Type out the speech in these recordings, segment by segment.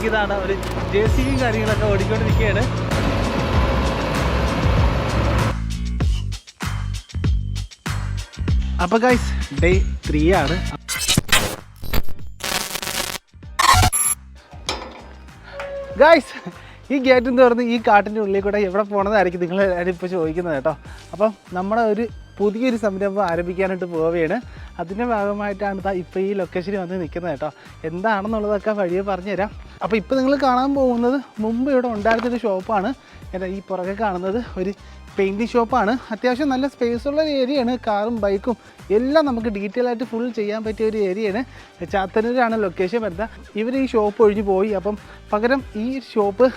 ഇതാണ്. ഒരു J C ബിയും കാര്യങ്ങളൊക്കെ ഓടിക്കൊണ്ടിരിക്കുകയാണ്. അപ്പൊ ഗൈസ് ഡേ ത്രീ ആണ്. ഗൈസ് ഈ ഗേറ്റും തുറന്ന് ഈ കാട്ടിന്റെ ഉള്ളിൽ കൂടെ എവിടെ പോകണതായിരിക്കും നിങ്ങൾ ഇപ്പോൾ ചോദിക്കുന്നത് കേട്ടോ. അപ്പം നമ്മുടെ ഒരു പുതിയൊരു സംരംഭം ആരംഭിക്കാനായിട്ട് പോവുകയാണ്. അതിന്റെ ഭാഗമായിട്ടാണ് ഇപ്പോൾ ഈ ലൊക്കേഷനിൽ വന്ന് നിൽക്കുന്നത് കേട്ടോ. എന്താണെന്നുള്ളതൊക്കെ വഴിയെ പറഞ്ഞുതരാം. അപ്പോൾ ഇപ്പോൾ നിങ്ങൾ കാണാൻ പോകുന്നത് മുമ്പ് ഇവിടെ ഉണ്ടായിരുന്നൊരു ഷോപ്പാണ്. എന്താ ഈ പുറകെ കാണുന്നത് ഒരു പെയിന്റിങ് ഷോപ്പാണ് അത്യാവശ്യം നല്ല സ്പേസ് ഉള്ള ഒരു ഏരിയയാണ് കാറും ബൈക്കും എല്ലാം നമുക്ക് ഡീറ്റെയിൽ ആയിട്ട് ഫുൾ ചെയ്യാൻ പറ്റിയ ഒരു ഏരിയയാണ് ചാത്തന്നൂരാണ് ലൊക്കേഷൻ വരുന്നത്. ഇവർ ഈ ഷോപ്പ് ഒഴിഞ്ഞ് പോയി. അപ്പം പകരം ഈ ഷോപ്പ്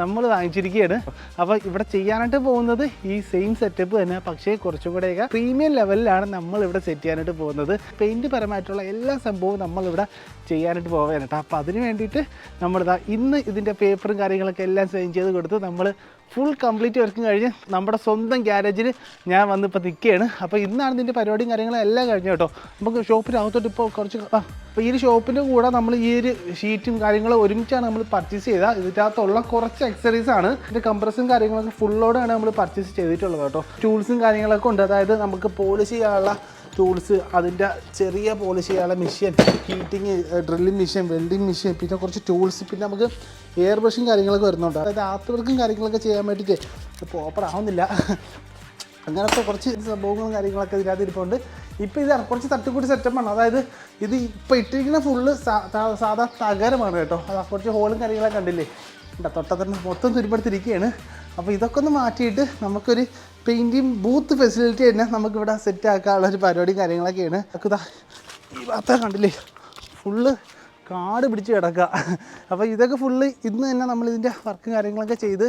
നമ്മൾ വാങ്ങിച്ചിരിക്കുകയാണ് അപ്പോൾ ഇവിടെ ചെയ്യാനായിട്ട് പോകുന്നത് ഈ സെയിം സെറ്റപ്പ് തന്നെ. പക്ഷേ കുറച്ചും കൂടെയൊക്കെ പ്രീമിയം ലെവലിലാണ് നമ്മൾ ഇവിടെ സെറ്റ് ചെയ്യാനായിട്ട് പോകുന്നത്. പെയിന്റ് പരമായിട്ടുള്ള എല്ലാ സംഭവവും നമ്മളിവിടെ ചെയ്യാനായിട്ട് പോവുകയാണ് കേട്ടോ. അപ്പോൾ അതിന് വേണ്ടിയിട്ട് നമ്മളിതാ ഇന്ന് ഇതിന്റെ പേപ്പറും കാര്യങ്ങളൊക്കെ എല്ലാം സൈൻ ചെയ്ത് കൊടുത്ത് നമ്മൾ ഫുൾ കംപ്ലീറ്റ് വർക്കും കഴിഞ്ഞ് നമ്മുടെ സ്വന്തം ഗ്യാരേജിൽ ഞാൻ വന്നിപ്പോൾ നിൽക്കുകയാണ് അപ്പോൾ ഇന്നാണ് ഇതിന്റെ പരിപാടിയും കാര്യങ്ങളും എല്ലാം കഴിഞ്ഞു കേട്ടോ. നമുക്ക് ഷോപ്പിനകത്തോട്ട് ഇപ്പോൾ കുറച്ച് അപ്പോൾ ഈ ഒരു ഷോപ്പിന്റെ കൂടെ നമ്മൾ ഈ ഒരു ഷീറ്റും കാര്യങ്ങളും ഒരുമിച്ചാണ് നമ്മൾ പർച്ചേസ് ചെയ്തത് ഇതിനകത്തുള്ള കുറച്ച് accessories ആണ്. ഇതിന്റെ കംപ്രസും കാര്യങ്ങളൊക്കെ ഫുള്ളോടെയാണ് നമ്മൾ പർച്ചേസ് ചെയ്തിട്ടുള്ളത് കേട്ടോ. ടൂൾസും കാര്യങ്ങളൊക്കെ ഉണ്ട്. അതായത് നമുക്ക് പോളിഷ് ചെയ്യാനുള്ള ടൂൾസ് അതിന്റെ ചെറിയ പോളിഷ് ചെയ്യാനുള്ള machine heating drilling machine welding machine പിന്നെ കുറച്ച് ടൂൾസ് പിന്നെ നമുക്ക് എയർ ബ്രഷും കാര്യങ്ങളൊക്കെ വരുന്നുണ്ട്. അതായത് ആർട്ട് വർക്കും കാര്യങ്ങളൊക്കെ ചെയ്യാൻ വേണ്ടിയിട്ട് പ്രോപ്പർ ആവുന്നില്ല. അങ്ങനത്തെ കുറച്ച് സംഭവങ്ങളും കാര്യങ്ങളൊക്കെ ഇതിനകത്ത് ഇരിപ്പുണ്ട്. ഇപ്പോൾ ഇത് കുറച്ച് തട്ടിക്കൂട്ടി സെറ്റപ്പാണ് അതായത് ഇത് ഇപ്പോൾ ഇട്ടിരിക്കുന്ന ഫുള്ള് സാധാ തകരമാണ് കേട്ടോ. അത് കുറച്ച് ഹോളും കാര്യങ്ങളൊക്കെ കണ്ടില്ലേ? തൊട്ടത്തന്നെ മൊത്തം തുരുപ്പെടുത്തിരിക്കുകയാണ് അപ്പോൾ ഇതൊക്കെ ഒന്ന് മാറ്റിയിട്ട് നമുക്കൊരു പെയിന്റിങ് ബൂത്ത് ഫെസിലിറ്റി തന്നെ നമുക്കിവിടെ സെറ്റ് ആക്കാനുള്ള ഒരു പരിപാടിയും കാര്യങ്ങളൊക്കെയാണ്. അക്കുതാ ഈ ഭാഗത്തെ കണ്ടില്ലേ? ഫുള്ള് കാട് പിടിച്ച് കിടക്കുക. അപ്പോൾ ഇതൊക്കെ ഫുള്ള് ഇന്ന് തന്നെ നമ്മൾ ഇതിന്റെ വർക്കും കാര്യങ്ങളൊക്കെ ചെയ്ത്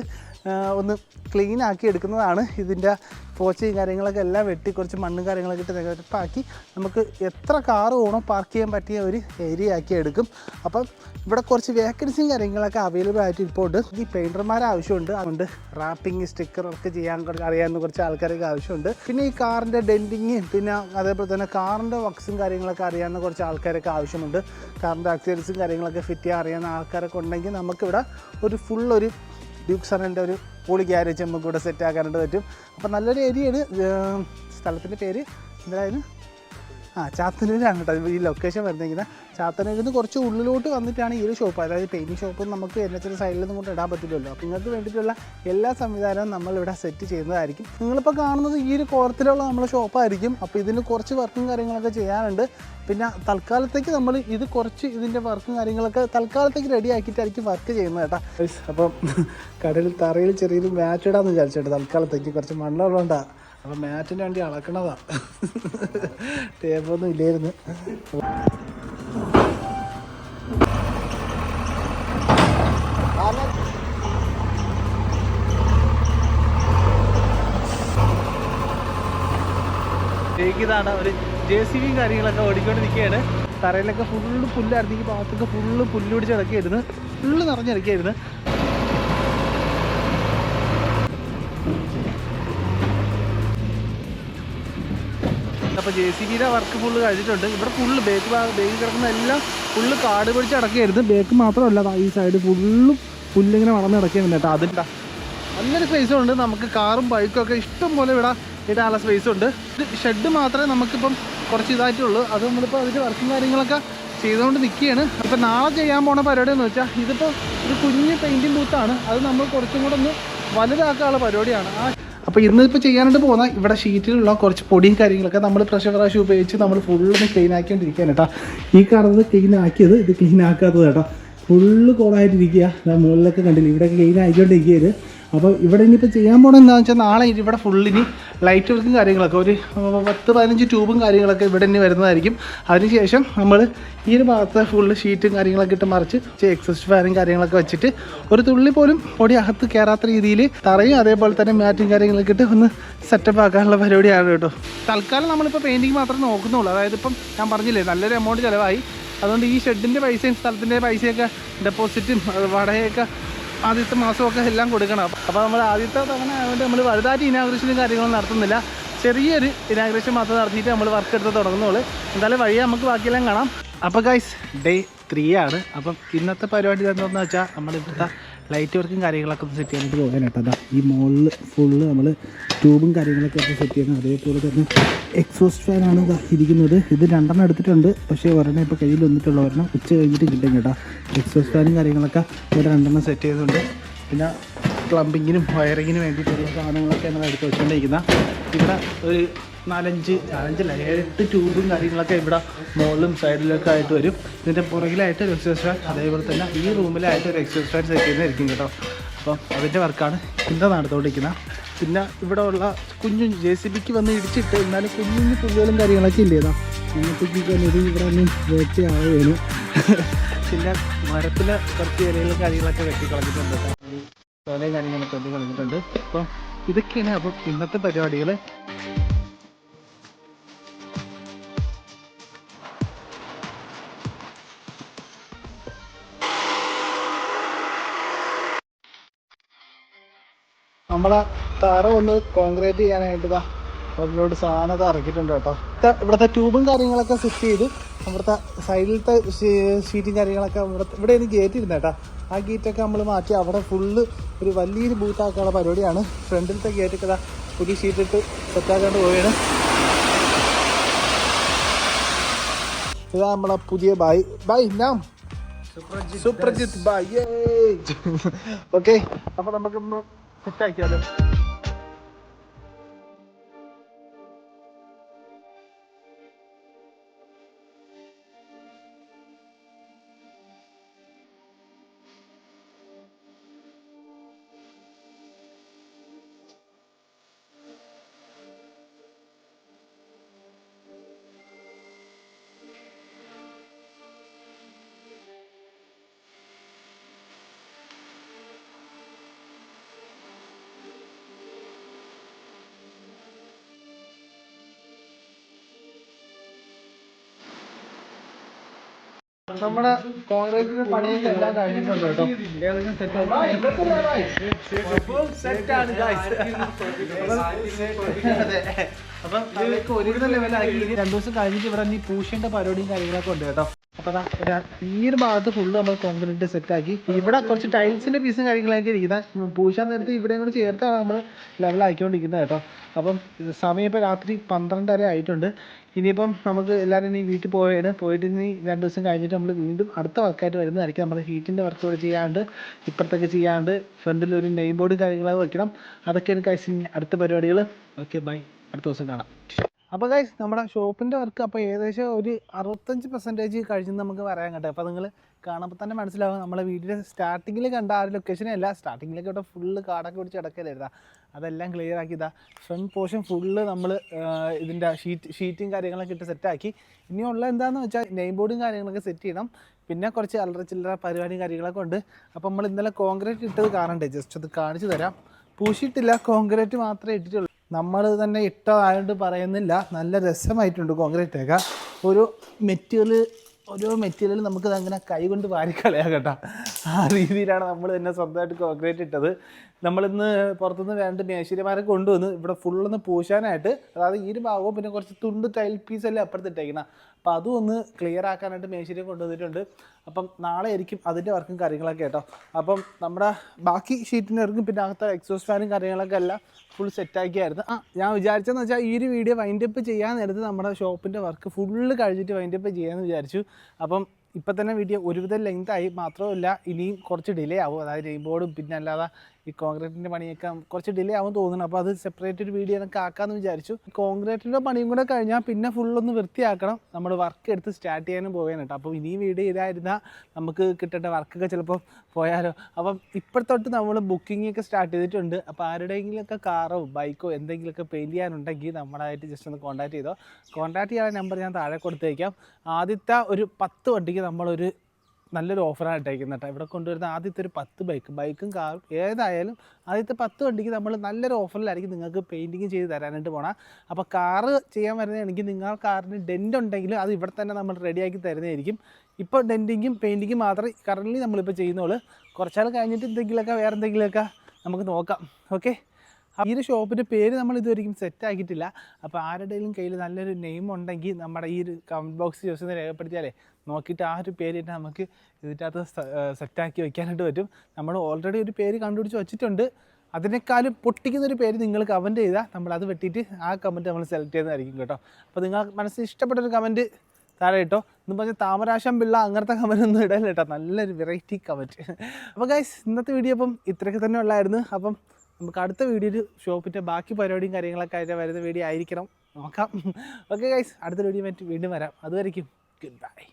ഒന്ന് ക്ലീൻ ആക്കി എടുക്കുന്നതാണ്. ഇതിന്റെ പോച്ചയും കാര്യങ്ങളൊക്കെ എല്ലാം വെട്ടി കുറച്ച് മണ്ണും കാര്യങ്ങളൊക്കെ ഇട്ട് നികപ്പാക്കി നമുക്ക് എത്ര കാറ് വേണോ പാർക്ക് ചെയ്യാൻ പറ്റിയ ഒരു ഏരിയ ആക്കി എടുക്കും. അപ്പം ഇവിടെ കുറച്ച് വേക്കൻസിയും കാര്യങ്ങളൊക്കെ അവൈലബിൾ ആയിട്ട് ഇപ്പോൾ ഉണ്ട്. ഈ പെയിന്റർമാരെ ആവശ്യമുണ്ട്. അതുകൊണ്ട് റാപ്പിംഗ് സ്റ്റിക്കർ ഒക്കെ ചെയ്യാൻ അറിയാവുന്ന കുറച്ച് ആൾക്കാരൊക്കെ ആവശ്യമുണ്ട്. പിന്നെ ഈ കാറിന്റെ ഡെന്റിങ് പിന്നെ അതേപോലെ തന്നെ കാറിന്റെ വർക്ക്സും കാര്യങ്ങളൊക്കെ അറിയാവുന്ന കുറച്ച് ആൾക്കാരൊക്കെ ആവശ്യമുണ്ട്. കാറിന്റെ അക്സൈഡ്സും കാര്യങ്ങളൊക്കെ ഫിറ്റ് ചെയ്യാൻ അറിയാവുന്ന ആൾക്കാരൊക്കെ ഉണ്ടെങ്കിൽ നമുക്കിവിടെ ഒരു ഫുൾ ഒരു ഡ്യൂക്ക് സറിന്റെ ഒരു പോളി ഗ്യാരേജ് നമുക്ക് ഇവിടെ സെറ്റ് ആക്കാനായിട്ട് പറ്റും. അപ്പോൾ നല്ലൊരു ഏരിയയാണ് സ്ഥലത്തിന്റെ പേര് എന്തായാലും ആ ചാത്തന്നൂരാണ് കേട്ടോ. ഈ ലൊക്കേഷൻ വരുന്നിരിക്കുന്നത് ചാത്തന്നൂരിൽ നിന്ന് കുറച്ച് ഉള്ളിലോട്ട് വന്നിട്ടാണ് ഈ ഒരു ഷോപ്പ് അതായത് പെയിന്റിങ് ഷോപ്പ് നമുക്ക് എൻ എച്ച് സൈഡിൽ നിന്നും കൊണ്ട് ഇടാൻ പറ്റില്ലല്ലോ. അപ്പോൾ നിങ്ങൾക്ക് വേണ്ടിയിട്ടുള്ള എല്ലാ സംവിധാനവും നമ്മൾ ഇവിടെ സെറ്റ് ചെയ്യുന്നതായിരിക്കും. നിങ്ങളിപ്പോൾ കാണുന്നത് ഈ ഒരു കോർത്തിലുള്ള നമ്മളെ ഷോപ്പായിരിക്കും അപ്പോൾ ഇതിന് കുറച്ച് വർക്കും കാര്യങ്ങളൊക്കെ ചെയ്യാനുണ്ട്. പിന്നെ തൽക്കാലത്തേക്ക് നമ്മൾ ഇത് കുറച്ച് ഇതിന്റെ വർക്കും കാര്യങ്ങളൊക്കെ തൽക്കാലത്തേക്ക് റെഡി ആക്കിയിട്ടായിരിക്കും വർക്ക് ചെയ്യുന്നത് കേട്ടോ. അപ്പം കടലിൽ തറയിൽ ചെറിയൊരു മാറ്റ് ഇടാന്ന് വിചാരിച്ചേട്ടോ തൽക്കാലത്തേക്ക് കുറച്ച് മണ്ണുള്ളതുകൊണ്ടാണ് അപ്പം മാറ്റിന് വേണ്ടി അളക്കണതാ. ടേപ്പൊന്നും ഇല്ലായിരുന്നു. ഇതാണ് ഒരു ജെ സി ബിയും കാര്യങ്ങളൊക്കെ ഓടിക്കൊണ്ടിരിക്കുകയാണ്. തറയിലൊക്കെ ഫുള്ള് പുല്ലായിരുന്നു. ഈ ഭാഗത്തൊക്കെ ഫുള്ള് പുല്ലുപിടിച്ച് ഇറക്കിയായിരുന്നു. ഫുള്ള് നിറഞ്ഞിടക്കുകയായിരുന്നു അപ്പോൾ ജെ സി ബിയുടെ വർക്ക് ഫുള്ള് കഴിഞ്ഞിട്ടുണ്ട്. ഇവിടെ ഫുള്ള് ബേക്ക് ബേക്ക് കിടക്കുന്ന എല്ലാം ഫുള്ള് കാട് പിടിച്ച് കിടക്കുകയായിരുന്നു ബേക്ക് മാത്രമല്ല ഈ സൈഡ് ഫുള്ളും പുല്ലിങ്ങനെ വളർന്ന് കിടക്കുകയാണ് കേട്ടോ. അതിന്റെ അങ്ങനെ സ്പേസും ഉണ്ട്. നമുക്ക് കാറും ബൈക്കും ഒക്കെ ഇഷ്ടം പോലെ ഇവിടെ ഇടാനുള്ള സ്പേസ് ഉണ്ട്. ഷെഡ് മാത്രമേ നമുക്കിപ്പം കുറച്ച് ഇതായിട്ടുള്ളൂ. അത് നമ്മളിപ്പോൾ അതിന്റെ വർക്കും കാര്യങ്ങളൊക്കെ ചെയ്തുകൊണ്ട് നിൽക്കുകയാണ് ഇപ്പം നാളെ ചെയ്യാൻ പോണ പരിപാടി എന്ന് വെച്ചാൽ ഇതിപ്പോൾ ഒരു കുഞ്ഞ് പെയിന്റിങ് ബൂത്താണ് അത് നമ്മൾ കുറച്ചും കൂടെ ഒന്ന് വലുതാക്കാനുള്ള പരിപാടിയാണ്. ആ അപ്പോൾ ഇന്നിപ്പോൾ ചെയ്യാനായിട്ട് പോകുന്ന ഇവിടെ ഷീറ്റിലുള്ള കുറച്ച് പൊടിയും കാര്യങ്ങളൊക്കെ നമ്മൾ പ്രഷർ വാഷ് ഉപയോഗിച്ച് നമ്മൾ ഫുള്ളൊന്ന് ക്ലീൻ ആക്കിക്കൊണ്ടിരിക്കുകയാണ് കേട്ടോ. ഈ കാണുന്നത് ക്ലീൻ ആക്കിയത് ഇത് ക്ലീൻ ആക്കാത്തത് കേട്ടോ. ഫുള്ള് കോളായിട്ടിരിക്കുക ഞാൻ മുകളിലൊക്കെ കണ്ടില്ല ഇവിടെ ക്ലീൻ ആയിക്കൊണ്ടിരിക്കുകയാണ് അപ്പോൾ ഇവിടെ ഇനിയിപ്പോൾ ചെയ്യാൻ പോകണം എന്താണെന്ന് വെച്ചാൽ നാളെ ഇവിടെ ഫുള്ളിനി ലൈറ്റ് വർക്കും കാര്യങ്ങളൊക്കെ ഒരു പത്ത് പതിനഞ്ച് ട്യൂബും കാര്യങ്ങളൊക്കെ ഇവിടെ ഇനി വരുന്നതായിരിക്കും. അതിനുശേഷം നമ്മൾ ഈ ഒരു ഭാഗത്ത് ഫുള്ള് ഷീറ്റും കാര്യങ്ങളൊക്കെ ഇട്ട് മറിച്ച് എക്സസ്റ്റ് ഫാനും കാര്യങ്ങളൊക്കെ വെച്ചിട്ട് ഒരു തുള്ളി പോലും പൊടി അകത്ത് കയറാത്ത രീതിയിൽ തറയും അതേപോലെ തന്നെ മാറ്റും കാര്യങ്ങളൊക്കെ ഇട്ട് ഒന്ന് സെറ്റപ്പ് ആക്കാനുള്ള പരിപാടിയാണ് കേട്ടോ. തൽക്കാലം നമ്മളിപ്പോൾ പെയിന്റിങ് മാത്രമേ നോക്കുന്നുള്ളൂ. അതായത് ഇപ്പം ഞാൻ പറഞ്ഞില്ലേ നല്ലൊരു എമൗണ്ട് ചിലവായി. അതുകൊണ്ട് ഈ ഷെഡിന്റെ പൈസയും സ്ഥലത്തിന്റെ പൈസയൊക്കെ ഡെപ്പോസിറ്റും വാടകയൊക്കെ ആദ്യത്തെ മാസമൊക്കെ എല്ലാം കൊടുക്കണം. അപ്പോൾ നമ്മൾ ആദ്യത്തെ തവണ ആയതുകൊണ്ട് നമ്മൾ വലുതായിട്ട് ഇനാഗ്രേഷനും കാര്യങ്ങളൊന്നും നടത്തുന്നില്ല. ചെറിയൊരു ഇനാഗ്രേഷൻ മാത്രം നടത്തിയിട്ട് നമ്മൾ വർക്ക് എടുത്ത് തുടങ്ങുന്നുള്ളൂ. എന്തായാലും വഴിയെ നമുക്ക് ബാക്കിയെല്ലാം കാണാം. അപ്പോൾ ഗൈസ് ഡേ ത്രീ ആണ്. അപ്പം ഇന്നത്തെ പരിപാടി എന്താണെന്ന് വെച്ചാൽ നമ്മളിവിടുത്തെ ലൈറ്റ് വർക്കും കാര്യങ്ങളൊക്കെ സെറ്റ് ചെയ്യാനായിട്ട് പോകാൻ കേട്ടോ. ഈ മുകളിൽ ഫുള്ള് നമ്മൾ ട്യൂബും കാര്യങ്ങളൊക്കെ ഒക്കെ സെറ്റ് ചെയ്യണം. അതേപോലെ തന്നെ എക്സോസ്റ്റ് ഫാനാണ് ഇരിക്കുന്നത്. ഇത് രണ്ടെണ്ണം എടുത്തിട്ടുണ്ട്. പക്ഷേ ഒരെണ്ണം ഇപ്പോൾ കയ്യിൽ വന്നിട്ടുള്ള ഒരെണ്ണം ഉച്ച കഴിഞ്ഞിട്ട് കിട്ടും കേട്ടോ. എക്സോസ്റ്റ് ഫാനും കാര്യങ്ങളൊക്കെ ഇവിടെ രണ്ടെണ്ണം സെറ്റ് ചെയ്തിട്ടുണ്ട്. പിന്നെ പ്ലംബിങ്ങിനും വയറിങ്ങിനും വേണ്ടിയിട്ടുള്ള സാധനങ്ങളൊക്കെ നമ്മൾ എടുത്ത് വെച്ചുകൊണ്ടിരിക്കുന്ന ഇവിടെ ഒരു നാലഞ്ച് നാലഞ്ചല്ല എട്ട് ട്യൂബും കാര്യങ്ങളൊക്കെ ഇവിടെ മുകളിലും സൈഡിലൊക്കെ ആയിട്ട് വരും. ഇതിന്റെ പുറകിലായിട്ട് ഒരു എക്സോസ് ഫാൻ അതേപോലെ തന്നെ ഈ റൂമിലായിട്ട് ഒരു എക്സോസ് ഫാൻ സെറ്റ് ചെയ്യുന്നതായിരിക്കും കേട്ടോ. അപ്പം അതിന്റെ വർക്കാണ് ഇന്ന് നടന്നുകൊണ്ടിരിക്കുന്നത് പിന്നെ ഇവിടെ ഉള്ള കുഞ്ഞു ജെ സി ബിക്ക് വന്ന് ഇടിച്ചിട്ട് എന്നാലും കുഞ്ഞു പുല്ലുകളും കാര്യങ്ങളൊക്കെ ഇല്ലേതാ ഇന്നത്തേക്ക് ഇത് ഇവിടെ ഒന്ന് വെട്ടിയാവുകയാണ് പിന്നെ മരത്തിന് കുറച്ച് ഇലകളും കാര്യങ്ങളൊക്കെ വെട്ടി കളഞ്ഞിട്ടുണ്ട് കേട്ടോ. കാര്യങ്ങളൊക്കെ വെട്ടി കളഞ്ഞിട്ടുണ്ട്. അപ്പം ഇതൊക്കെയാണ് അപ്പം ഇന്നത്തെ പരിപാടികൾ നമ്മളെ തറ ഒന്ന് കോൺക്രീറ്റ് ചെയ്യാനായിട്ട് ഇതാ അതിലോട്ട് സാധനമൊക്കെ ഇറക്കിയിട്ടുണ്ട് കേട്ടോ. ഇവിടുത്തെ ട്യൂബും കാര്യങ്ങളൊക്കെ സെറ്റ് ചെയ്ത് ഇവിടുത്തെ സൈഡിലത്തെ ഷീറ്റും കാര്യങ്ങളൊക്കെ ഇവിടെ ഇവിടെ ഒരു ഗേറ്റ് ഇരുന്ന കേട്ടോ. ആ ഗേറ്റൊക്കെ നമ്മൾ മാറ്റി അവിടെ ഫുള്ള് ഒരു വലിയൊരു ബൂത്താക്കാനുള്ള പരിപാടിയാണ്. ഫ്രണ്ടിലത്തെ ഗേറ്റൊക്കെ ഇതാ പുതിയ ഷീറ്റ് ഇട്ട് സെറ്റാക്കാണ്ട് പോവുകയാണ്. ഇതാ നമ്മളെ പുതിയ ബായ് ബായ് നാം സുപ്രജിത്ത് ബായ് ഓക്കെ അപ്പൊ Teşekkür ederim. നമ്മുടെ കോൺഗ്രസിന്റെ പണിയൊക്കെ എല്ലാം കഴിഞ്ഞിട്ടുണ്ട് കേട്ടോ. അപ്പം ഇതിലേക്ക് ഒരുവിധ ലെവലാക്കി ഇനി രണ്ടു ദിവസം കഴിഞ്ഞിട്ട് ഇവിടെ നീ പൂശേണ്ട പരിപാടിയും കാര്യങ്ങളൊക്കെ ഉണ്ട് കേട്ടോ. അപ്പൊ ഈ ഒരു ഭാഗത്ത് ഫുള്ള് നമ്മൾ കോൺക്രീറ്റ് സെറ്റ് ആക്കി. ഇവിടെ കുറച്ച് ടൈൽസിന്റെ പീസും കാര്യങ്ങളൊക്കെ ഇരിക്കുന്നത് പൂശാൻ നേരത്ത് ഇവിടെയും കൂടെ ചേർത്താണ് നമ്മൾ ലെവൽ ലെവലാക്കിക്കൊണ്ടിരിക്കുന്നത് കേട്ടോ. അപ്പം സമയം ഇപ്പോൾ രാത്രി പന്ത്രണ്ടര ആയിട്ടുണ്ട്. ഇനിയിപ്പം നമുക്ക് എല്ലാവരും ഇനി വീട്ടിൽ പോയത് പോയിട്ട് ഇനി രണ്ട് ദിവസം കഴിഞ്ഞിട്ട് നമ്മൾ വീണ്ടും അടുത്ത വർക്കായിട്ട് വരുന്നതായിരിക്കും. നമ്മുടെ ഹീറ്റിന്റെ വർക്ക് കൂടെ ചെയ്യാണ്ട് ഇപ്പുറത്തൊക്കെ ചെയ്യാണ്ട് ഫ്രണ്ടിൽ ഒരു നെയിം ബോർഡ് കാര്യങ്ങളൊക്കെ വെക്കണം. അതൊക്കെയാണ് കഴിച്ച് അടുത്ത പരിപാടികൾ ഓക്കെ ബൈ അടുത്ത ദിവസം കാണാം. അപ്പോൾ ഗൈസ് നമ്മുടെ ഷോപ്പിന്റെ വർക്ക് അപ്പോൾ ഏകദേശം ഒരു അറുപത്തഞ്ച് പെർസെന്റേജ് കഴിഞ്ഞെന്ന് നമുക്ക് പറയാൻ കേട്ടോ. അപ്പോൾ നിങ്ങൾ കാണുമ്പോൾ തന്നെ മനസ്സിലാവും നമ്മളെ വീടിന്റെ സ്റ്റാർട്ടിങ്ങിൽ കണ്ട ആ ഒരു ലൊക്കേഷനല്ല സ്റ്റാർട്ടിങ്ങിലേക്ക് ഇവിടെ ഫുള്ള് കാടൊക്കെ പിടിച്ച് കിടക്കലായിരുന്നാ അതെല്ലാം ക്ലിയർ ആക്കിയതാ ഫ്രണ്ട് പോർഷൻ ഫുള്ള് നമ്മൾ ഇതിന്റെ ഷീറ്റ് ഷീറ്റും കാര്യങ്ങളൊക്കെ ഇട്ട് സെറ്റാക്കി ഇനിയുള്ള എന്താണെന്ന് വെച്ചാൽ നെയിം ബോർഡും കാര്യങ്ങളൊക്കെ സെറ്റ് ചെയ്യണം. പിന്നെ കുറച്ച് അല്ലറ ചില്ലറ പരിപാടിയും കാര്യങ്ങളൊക്കെ ഉണ്ട്. അപ്പോൾ നമ്മൾ ഇന്നലെ കോൺക്രീറ്റ് ഇട്ടത് കാണണ്ടേ? ജസ്റ്റ് അത് കാണിച്ചു തരാം. പൂശിയിട്ടില്ല കോൺക്രീറ്റ് മാത്രമേ ഇട്ടിട്ടുള്ളൂ. നമ്മൾ തന്നെ ഇട്ടതായതുകൊണ്ട് പറയുന്നില്ല. നല്ല രസമായിട്ടുണ്ട് കോൺക്രീറ്റ് ഒക്കെ. ഒരു മെറ്റീരിയൽ ഓരോ മെറ്റീരിയൽ നമുക്ക് അങ്ങനെ കൈകൊണ്ട് വാരിക്കളയാം കേട്ടോ. ആ രീതിയിലാണ് നമ്മൾ തന്നെ സ്വന്തമായിട്ട് കോൺക്രീറ്റ് ഇട്ടത്. നമ്മളിന്ന് പുറത്തുനിന്ന് വേണ്ട മേശരിമാരെ കൊണ്ടുവന്ന് ഇവിടെ ഫുള്ളൊന്ന് പൂശാനായിട്ട് അതായത് ഈ ഭാഗവും പിന്നെ കുറച്ച് തുണ്ട് ടൈൽ പീസ് പീസല്ലേ അപ്പുറത്ത് ഇട്ടേക്കുന്നത് അപ്പം അതും ഒന്ന് ക്ലിയർ ആക്കാനായിട്ട് മേശിരി കൊണ്ടുവന്നിട്ടുണ്ട്. അപ്പം നാളെ ആയിരിക്കും അതിന്റെ വർക്കും കാര്യങ്ങളൊക്കെ കേട്ടോ. അപ്പം നമ്മുടെ ബാക്കി ഷീറ്റിന്റെ വർക്കും പിന്നെ അകത്തെ എക്സോസ് ഫാനും കാര്യങ്ങളൊക്കെ എല്ലാം ഫുൾ സെറ്റാക്കിയായിരുന്നു ആ ഞാൻ വിചാരിച്ചതെന്ന് വെച്ചാൽ ഈ ഒരു വീഡിയോ വൈൻഡപ്പ് ചെയ്യാൻ നേരത്ത് നമ്മുടെ ഷോപ്പിന്റെ വർക്ക് ഫുള്ള് കഴിഞ്ഞിട്ട് വൈൻഡപ്പ് ചെയ്യാമെന്ന് വിചാരിച്ചു. അപ്പം ഇപ്പം തന്നെ വീഡിയോ ഒരുവിധം ലെങ്ത് ആയി. മാത്രമല്ല ഇനിയും കുറച്ച് ഡിലേ ആവും. അതായത് ബോർഡും പിന്നെ അല്ലാതെ ഈ കോൺക്രീറ്റിന്റെ പണിയൊക്കെ കുറച്ച് ഡിലേ ആവും തോന്നുന്നു. അപ്പോൾ അത് സെപ്പറേറ്റ് ഒരു വീഡിയോ എനിക്ക് ആക്കാമെന്ന് വിചാരിച്ചു. കോൺക്രീറ്റിന്റെ പണിയും കൂടെ കഴിഞ്ഞാൽ പിന്നെ ഫുള്ളൊന്ന് വൃത്തിയാക്കണം. നമ്മൾ വർക്ക് എടുത്ത് സ്റ്റാർട്ട് ചെയ്യാനും പോകാൻ കേട്ടോ അപ്പോൾ ഇനിയും വീഡിയോ ചെയ്തായിരുന്നാൽ നമുക്ക് കിട്ടേണ്ട വർക്കൊക്കെ ചിലപ്പോൾ പോയാലോ. അപ്പം ഇപ്പോഴത്തൊട്ട് നമ്മൾ ബുക്കിംഗ് ഒക്കെ സ്റ്റാർട്ട് ചെയ്തിട്ടുണ്ട്. അപ്പോൾ ആരുടെയെങ്കിലുമൊക്കെ കാറോ ബൈക്കോ എന്തെങ്കിലുമൊക്കെ പെയിന്റ് ചെയ്യാനുണ്ടെങ്കിൽ നമ്മളായിട്ട് ജസ്റ്റ് ഒന്ന് കോൺടാക്ട് ചെയ്തോ. കോൺടാക്ട് ചെയ്യാൻ നമ്പർ ഞാൻ താഴെ കൊടുത്തേക്കാം. ആദ്യത്തെ ഒരു പത്ത് വണ്ടിക്ക് നമ്മളൊരു നല്ലൊരു ഓഫറാണ് ഇട്ടേക്കുന്നത് കേട്ടോ. ഇവിടെ കൊണ്ടുവരുന്ന ആദ്യത്തെ ഒരു പത്ത് ബൈക്ക് ബൈക്കും കാറും ഏതായാലും ആദ്യത്തെ പത്ത് വണ്ടിക്ക് നമ്മൾ നല്ലൊരു ഓഫറിലായിരിക്കും നിങ്ങൾക്ക് പെയിന്റിങ് ചെയ്ത് തരാനായിട്ട് പോകണം അപ്പോൾ കാറ് ചെയ്യാൻ വരുന്നതാണെങ്കിൽ നിങ്ങൾ കാറിന് ഡെന്റ് ഉണ്ടെങ്കിൽ അത് ഇവിടെ തന്നെ നമ്മൾ റെഡിയാക്കി തരുന്നതായിരിക്കും. ഇപ്പോൾ ഡെന്റിങ്ങും പെയിന്റിങ്ങും മാത്രമേ കറന്റ് നമ്മളിപ്പോൾ ചെയ്യുന്നുള്ളൂ. കുറച്ചാൾ കഴിഞ്ഞിട്ട് എന്തെങ്കിലുമൊക്കെ വേറെ എന്തെങ്കിലുമൊക്കെ നമുക്ക് നോക്കാം. ഓക്കെ ഈ ഒരു ഷോപ്പിന്റെ പേര് നമ്മൾ ഇതുവരെയും സെറ്റ് ആക്കിയിട്ടില്ല. അപ്പോൾ ആരുടെയും കയ്യിൽ നല്ലൊരു നെയിം ഉണ്ടെങ്കിൽ നമ്മുടെ ഈ ഒരു കമന്റ് ബോക്സ് ജസ്റ്റ് രേഖപ്പെടുത്തിയാലേ നോക്കിയിട്ട് ആ ഒരു പേര് തന്നെ നമുക്ക് ഇതിന്റെ സെറ്റ് സെറ്റാക്കി വെക്കാനായിട്ട് പറ്റും. നമ്മൾ ഓൾറെഡി ഒരു പേര് കണ്ടുപിടിച്ച് വെച്ചിട്ടുണ്ട്. അതിനേക്കാളും പൊട്ടിക്കുന്ന ഒരു പേര് നിങ്ങൾ കമന്റ് ചെയ്താൽ നമ്മൾ അത് വെട്ടിയിട്ട് ആ കമന്റ് നമ്മൾ സെലക്ട് ചെയ്യുന്നതായിരിക്കും കേട്ടോ. അപ്പോൾ നിങ്ങൾ മനസ്സിൽ ഇഷ്ടപ്പെട്ട ഒരു കമന്റ് താഴെ കേട്ടോ എന്ന് പറഞ്ഞാൽ താമരാശം പിള്ള അങ്ങനത്തെ കമന്റ് ഒന്നും ഇടല്ല കേട്ടോ. നല്ലൊരു വെറൈറ്റി കമന്റ് അപ്പോൾ ഗൈസ് ഇന്നത്തെ വീഡിയോ അപ്പം ഇത്രയൊക്കെ തന്നെ ഉള്ളായിരുന്നു. അപ്പം നമുക്ക് അടുത്ത വീഡിയോയിൽ ഷോപ്പിന്റെ ബാക്കി പരിപാടിയും കാര്യങ്ങളൊക്കെ ആയിട്ട് വരുന്ന വീഡിയോ ആയിരിക്കണം. നോക്കാം. ഓക്കെ ഗൈസ് അടുത്ത വീഡിയോ വീണ്ടും വരാം. അതുവരയ്ക്കും ഗുഡ് ബൈ